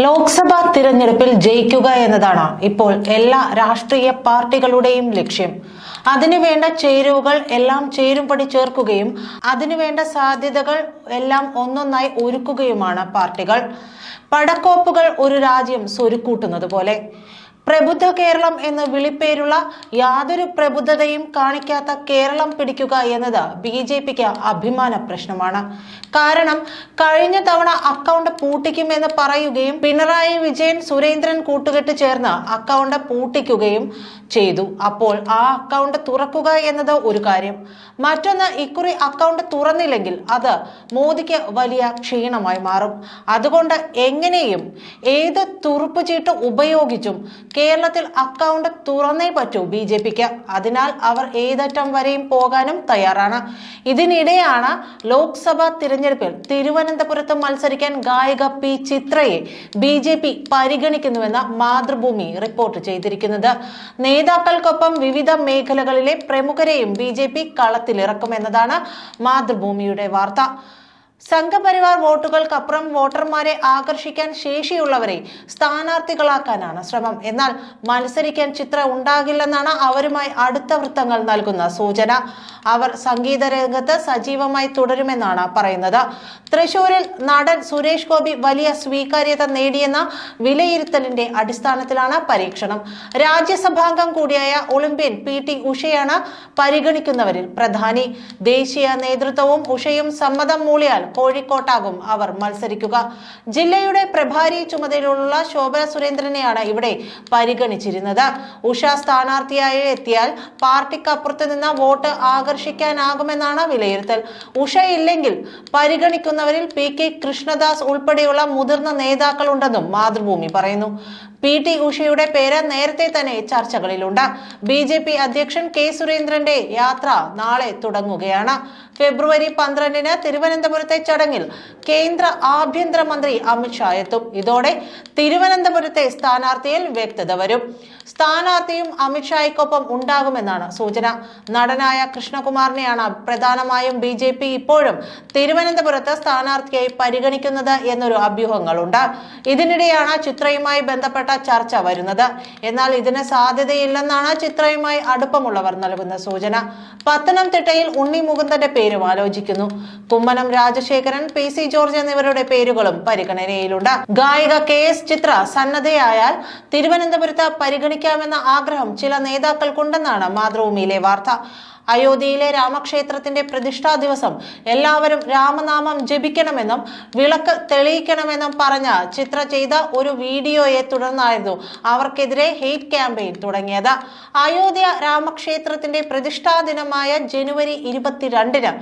ലോക്സഭാ തിരഞ്ഞെടുപ്പിൽ ജയിക്കുക എന്നതാണ് ഇപ്പോൾ എല്ലാ രാഷ്ട്രീയ പാർട്ടികളുടെയും ലക്ഷ്യം. അതിനുവേണ്ട ചേരുവകൾ എല്ലാം ചേരുംപടി ചേർക്കുകയും അതിനുവേണ്ട സാധ്യതകൾ എല്ലാം ഒന്നൊന്നായി ഒരുക്കുകയുമാണ് പാർട്ടികൾ. പടക്കോപ്പുകൾ ഒരു രാജ്യം സ്വരുക്കൂട്ടുന്നത് പോലെ. പ്രബുദ്ധ കേരളം എന്ന് വിളിപ്പേരുള്ള യാതൊരു പ്രബുദ്ധതയും കാണിക്കാത്ത കേരളം പിടിക്കുക എന്നത് ബി ജെ പിക്ക് അഭിമാന പ്രശ്നമാണ്. കാരണം കഴിഞ്ഞ തവണ അക്കൗണ്ട് പൂട്ടിക്കുമെന്ന് പറയുകയും പിണറായി വിജയൻ സുരേന്ദ്രൻ കൂട്ടുകെട്ട് ചേർന്ന് അക്കൗണ്ട് പൂട്ടിക്കുകയും ചെയ്തു. അപ്പോൾ ആ അക്കൗണ്ട് തുറക്കുക എന്നത് ഒരു കാര്യം. മറ്റൊന്ന് ഇക്കുറി അക്കൗണ്ട് തുറന്നില്ലെങ്കിൽ അത് മോദിക്ക് വലിയ ക്ഷീണമായി മാറും. അതുകൊണ്ട് എങ്ങനെയും ഏത് തുറുപ്പ് ചീട്ട് ഉപയോഗിച്ചും കേരളത്തിൽ അക്കൗണ്ട് തുറന്നേ പറ്റൂ ബി ജെ പിക്ക്. അതിനാൽ അവർ ഏതറ്റം വരെയും പോകാനും തയ്യാറാണ്. ഇതിനിടെയാണ് ലോക്സഭാ തിരഞ്ഞെടുപ്പിൽ തിരുവനന്തപുരത്ത് മത്സരിക്കാൻ ഗായിക പി ചിത്രയെ ബി ജെ പി പരിഗണിക്കുന്നുവെന്ന് മാതൃഭൂമി റിപ്പോർട്ട് ചെയ്തിരിക്കുന്നത്. നേതാക്കൾക്കൊപ്പം വിവിധ മേഖലകളിലെ പ്രമുഖരെയും ബി ജെ പി കളത്തിലിറക്കുമെന്നതാണ് മാതൃഭൂമിയുടെ വാർത്ത. സംഘപരിവാർ വോട്ടുകൾക്കപ്പുറം വോട്ടർമാരെ ആകർഷിക്കാൻ ശേഷിയുള്ളവരെ സ്ഥാനാർത്ഥികളാക്കാനാണ് ശ്രമം. എന്നാൽ മത്സരിക്കാൻ ചിത്ര ഉണ്ടാകില്ലെന്നാണ് അവരുമായി അടുത്ത വൃത്തങ്ങൾ നൽകുന്ന സൂചന. അവർ സംഗീത രംഗത്ത് സജീവമായി തുടരുമെന്നാണ് പറയുന്നത്. തൃശൂരിൽ നടൻ സുരേഷ് ഗോപി വലിയ സ്വീകാര്യത നേടിയെന്ന വിലയിരുത്തലിന്റെ അടിസ്ഥാനത്തിലാണ് പരീക്ഷണം. രാജ്യസഭാംഗം കൂടിയായ ഒളിമ്പ്യൻ പി ടി ഉഷയാണ് പരിഗണിക്കുന്നവരിൽ പ്രധാനി. ദേശീയ നേതൃത്വവും ഉഷയും സമ്മതം മൂളിയാൽ കോഴിക്കോട്ടാകും അവർ മത്സരിക്കുക. ജില്ലയുടെ പ്രഭാരി ചുമതലയുള്ള ശോഭ സുരേന്ദ്രനെയാണ് ഇവിടെ പരിഗണിച്ചിരുന്നത്. ഉഷ സ്ഥാനാർത്ഥിയായി എത്തിയാൽ പാർട്ടിക്കപ്പുറത്ത് നിന്ന് വോട്ട് ആകർഷിക്കാനാകുമെന്നാണ് വിലയിരുത്തൽ. ഉഷ ഇല്ലെങ്കിൽ പരിഗണിക്കുന്നവരിൽ പി കെ കൃഷ്ണദാസ് ഉൾപ്പെടെയുള്ള മുതിർന്ന നേതാക്കളുണ്ടെന്നും മാതൃഭൂമി പറയുന്നു. പി ടി ഉഷയുടെ പേര് നേരത്തെ തന്നെ ചർച്ചകളിലുണ്ട്. ബി ജെ പി അധ്യക്ഷൻ കെ സുരേന്ദ്രന്റെ യാത്ര നാളെ തുടങ്ങുകയാണ്. ഫെബ്രുവരി പന്ത്രണ്ടിന് തിരുവനന്തപുരത്തെ ചടങ്ങിൽ കേന്ദ്ര ആഭ്യന്തരമന്ത്രി അമിത്ഷാ എത്തും. ഇതോടെ തിരുവനന്തപുരത്തെ സ്ഥാനാർത്ഥിയിൽ വ്യക്തത വരും. സ്ഥാനാർത്ഥിയും അമിത്ഷായ്ക്കൊപ്പം ഉണ്ടാകുമെന്നാണ് സൂചന. നടനായ കൃഷ്ണകുമാറിനെയാണ് പ്രധാനമായും ബി ഇപ്പോഴും തിരുവനന്തപുരത്ത് സ്ഥാനാർത്ഥിയായി പരിഗണിക്കുന്നത് എന്നൊരു അഭ്യൂഹങ്ങളുണ്ട്. ഇതിനിടെയാണ് ചിത്രയുമായി ബന്ധപ്പെട്ട ചർച്ച വരുന്നത്. എന്നാൽ ഇതിന് സാധ്യതയില്ലെന്നാണ് ചിത്രയുമായി അടുപ്പമുള്ളവർ നൽകുന്ന സൂചന. പത്തനംതിട്ടയിൽ ഉണ്ണി മുകുന്ദന്റെ പേരും ആലോചിക്കുന്നു. Kummanam Rajasekharan P C George എന്നിവരുടെ പേരുകളും പരിഗണനയിലുണ്ട്. ഗായിക കെ എസ് ചിത്ര സന്നദ്ധയായാൽ തിരുവനന്തപുരത്ത് പരിഗണിക്കാമെന്ന ആഗ്രഹം ചില നേതാക്കൾക്കുണ്ടെന്നാണ് മാതൃഭൂമിയിലെ വാർത്ത. അയോധ്യയിലെ രാമക്ഷേത്രത്തിന്റെ പ്രതിഷ്ഠാ ദിവസം എല്ലാവരും രാമനാമം ജപിക്കണമെന്നും വിളക്ക് തെളിയിക്കണമെന്നും പറഞ്ഞ ചിത്ര ചെയ്ത ഒരു വീഡിയോയെ തുടർന്നായിരുന്നു അവർക്കെതിരെ ഹെയ്റ്റ് ക്യാമ്പയിൻ തുടങ്ങിയത്. അയോധ്യ രാമക്ഷേത്രത്തിന്റെ പ്രതിഷ്ഠാ ദിനമായ ജനുവരി ഇരുപത്തിരണ്ടിന്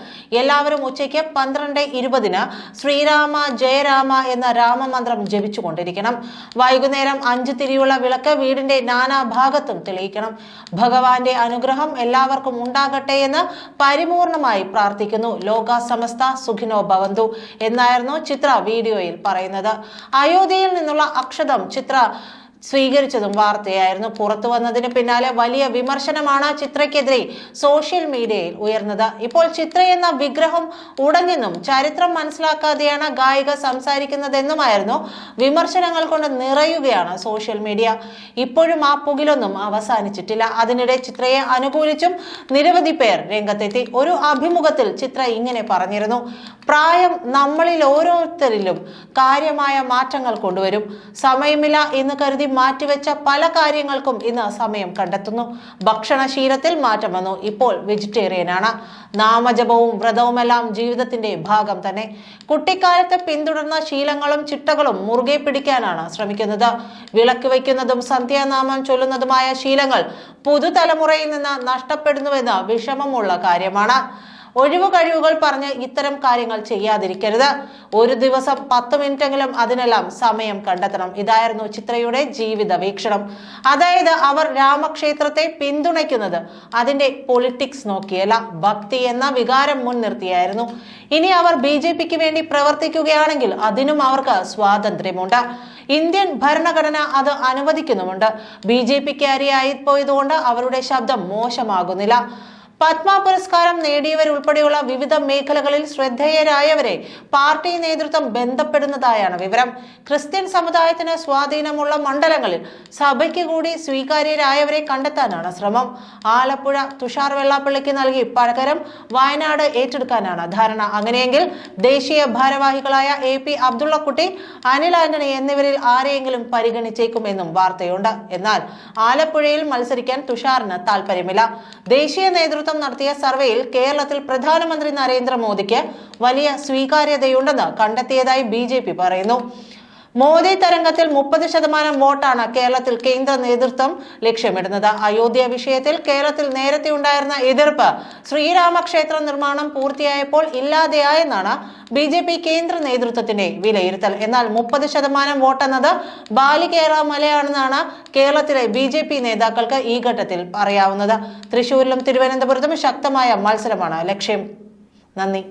എല്ലാവരും ഉച്ചയ്ക്ക് പന്ത്രണ്ട് ഇരുപതിന് ശ്രീരാമ ജയരാമ എന്ന രാമമന്ത്രം ജപിച്ചുകൊണ്ടിരിക്കണം. വൈകുന്നേരം അഞ്ച് തിരിയുള്ള വിളക്ക് വീടിന്റെ നാനാഭാഗത്തും തെളിയിക്കണം. ഭഗവാന്റെ അനുഗ്രഹം എല്ലാവർക്കും ഉണ്ടാകട്ടെ എന്ന് പരിപൂർണമായി പ്രാർത്ഥിക്കുന്നു. ലോക സമസ്ത സുഖിനോ ഭവന്തു എന്നായിരുന്നു ചിത്ര വീഡിയോയിൽ പറയുന്നത്. അയോധ്യയിൽ നിന്നുള്ള അക്ഷതം ചിത്ര സ്വീകരിച്ചതും വാർത്തയായിരുന്നു. പുറത്തു വന്നതിന് പിന്നാലെ വലിയ വിമർശനമാണ് ചിത്രയ്ക്കെതിരെ സോഷ്യൽ മീഡിയയിൽ ഉയർന്നത്. ഇപ്പോൾ ചിത്ര എന്ന വിഗ്രഹം ഉടഞ്ഞെന്നും ചരിത്രം മനസ്സിലാക്കാതെയാണ് ഗായിക സംസാരിക്കുന്നതെന്നുമായിരുന്നു വിമർശനങ്ങൾ കൊണ്ട് നിറയുകയാണ് സോഷ്യൽ മീഡിയ. ഇപ്പോഴും ആ പുകിലൊന്നും അവസാനിച്ചിട്ടില്ല. അതിനിടെ ചിത്രയെ അനുകൂലിച്ചും നിരവധി പേർ രംഗത്തെത്തി. ഒരു അഭിമുഖത്തിൽ ചിത്ര ഇങ്ങനെ പറഞ്ഞിരുന്നു. പ്രായം നമ്മളിൽ ഓരോരുത്തരിലും കാര്യമായ മാറ്റങ്ങൾ കൊണ്ടുവരും. സമയമില്ല എന്ന് കരുതി മാറ്റിവെച്ച പല കാര്യങ്ങൾക്കും ഇന്ന് സമയം കണ്ടെത്തുന്നു. ഭക്ഷണശീലത്തിൽ മാറ്റം വന്നു. ഇപ്പോൾ വെജിറ്റേറിയനാണ്. നാമജപവും വ്രതവുമെല്ലാം ജീവിതത്തിന്റെ ഭാഗം തന്നെ. കുട്ടിക്കാലത്ത് പിന്തുടർന്ന ശീലങ്ങളും ചിട്ടകളും മുറുകെ പിടിക്കാനാണ് ശ്രമിക്കുന്നത്. വിളക്ക് വയ്ക്കുന്നതും സന്ധ്യാനാമം ചൊല്ലുന്നതുമായ ശീലങ്ങൾ പുതുതലമുറയിൽ നിന്ന് നഷ്ടപ്പെടുന്നുവെന്ന് വിഷമമുള്ള കാര്യമാണ്. ഒഴിവു കഴിവുകൾ പറഞ്ഞ് ഇത്തരം കാര്യങ്ങൾ ചെയ്യാതിരിക്കരുത്. ഒരു ദിവസം പത്ത് മിനിറ്റെങ്കിലും അതിനെല്ലാം സമയം കണ്ടെത്തണം. ഇതായിരുന്നു ചിത്രയുടെ ജീവിത വീക്ഷണം. അതായത് അവർ രാമക്ഷേത്രത്തെ പിന്തുണയ്ക്കുന്നത് അതിന്റെ പൊളിറ്റിക്സ് നോക്കിയല്ല ഭക്തി എന്ന വികാരം മുൻനിർത്തിയായിരുന്നു. ഇനി അവർ ബി ജെ പിക്ക് വേണ്ടി പ്രവർത്തിക്കുകയാണെങ്കിൽ അതിനും അവർക്ക് സ്വാതന്ത്ര്യമുണ്ട്. ഇന്ത്യൻ ഭരണഘടന അത് അനുവദിക്കുന്നുമുണ്ട്. ബി ജെ പിക്ക് അരിയായി പോയതുകൊണ്ട് അവരുടെ ശബ്ദം മോശമാകുന്നില്ല. പത്മ പുരസ്കാരം നേടിയവരുൾപ്പെടെയുള്ള വിവിധ മേഖലകളിൽ ശ്രദ്ധേയരായവരെ പാർട്ടി നേതൃത്വം ബന്ധപ്പെടുന്നതായാണ് വിവരം. ക്രിസ്ത്യൻ സമുദായത്തിന് സ്വാധീനമുള്ള മണ്ഡലങ്ങളിൽ സഭയ്ക്ക് കൂടി സ്വീകാര്യരായവരെ കണ്ടെത്താനാണ് ശ്രമം. ആലപ്പുഴ തുഷാർ വെള്ളാപ്പള്ളിക്ക് നൽകി പകരം വയനാട് ഏറ്റെടുക്കാനാണ് ധാരണ. അങ്ങനെയെങ്കിൽ ദേശീയ ഭാരവാഹികളായ എ പി അബ്ദുള്ളക്കുട്ടി അനിൽ ആന്റണി എന്നിവരിൽ ആരെയെങ്കിലും പരിഗണിച്ചേക്കുമെന്നും വാർത്തയുണ്ട്. എന്നാൽ ആലപ്പുഴയിൽ മത്സരിക്കാൻ തുഷാറിന് താല്പര്യമില്ല ദേശീയ നേതൃത്വം നടത്തിയ സർവേയിൽ കേരളത്തിൽ പ്രധാനമന്ത്രി നരേന്ദ്രമോദിക്ക് വലിയ സ്വീകാര്യതയുണ്ടെന്ന് കണ്ടെത്തിയതായി ബി പറയുന്നു. മോദി തരംഗത്തിൽ മുപ്പത് ശതമാനം വോട്ടാണ് കേരളത്തിൽ കേന്ദ്ര നേതൃത്വം ലക്ഷ്യമിടുന്നത്. അയോധ്യ വിഷയത്തിൽ കേരളത്തിൽ നേരത്തെ ഉണ്ടായിരുന്ന എതിർപ്പ് ശ്രീരാമക്ഷേത്ര നിർമ്മാണം പൂർത്തിയായപ്പോൾ ഇല്ലാതെയായെന്നാണ് ബി ജെ പി കേന്ദ്ര നേതൃത്വത്തിന്റെ വിലയിരുത്തൽ. എന്നാൽ മുപ്പത് ശതമാനം വോട്ടെന്നത് ബാലികേറ മലയാണെന്നാണ് കേരളത്തിലെ ബി ജെ പി നേതാക്കൾക്ക് ഈ ഘട്ടത്തിൽ പറയാവുന്നത്. തൃശൂരിലും തിരുവനന്തപുരത്തും ശക്തമായ മത്സരമാണ് ലക്ഷ്യം. നന്ദി.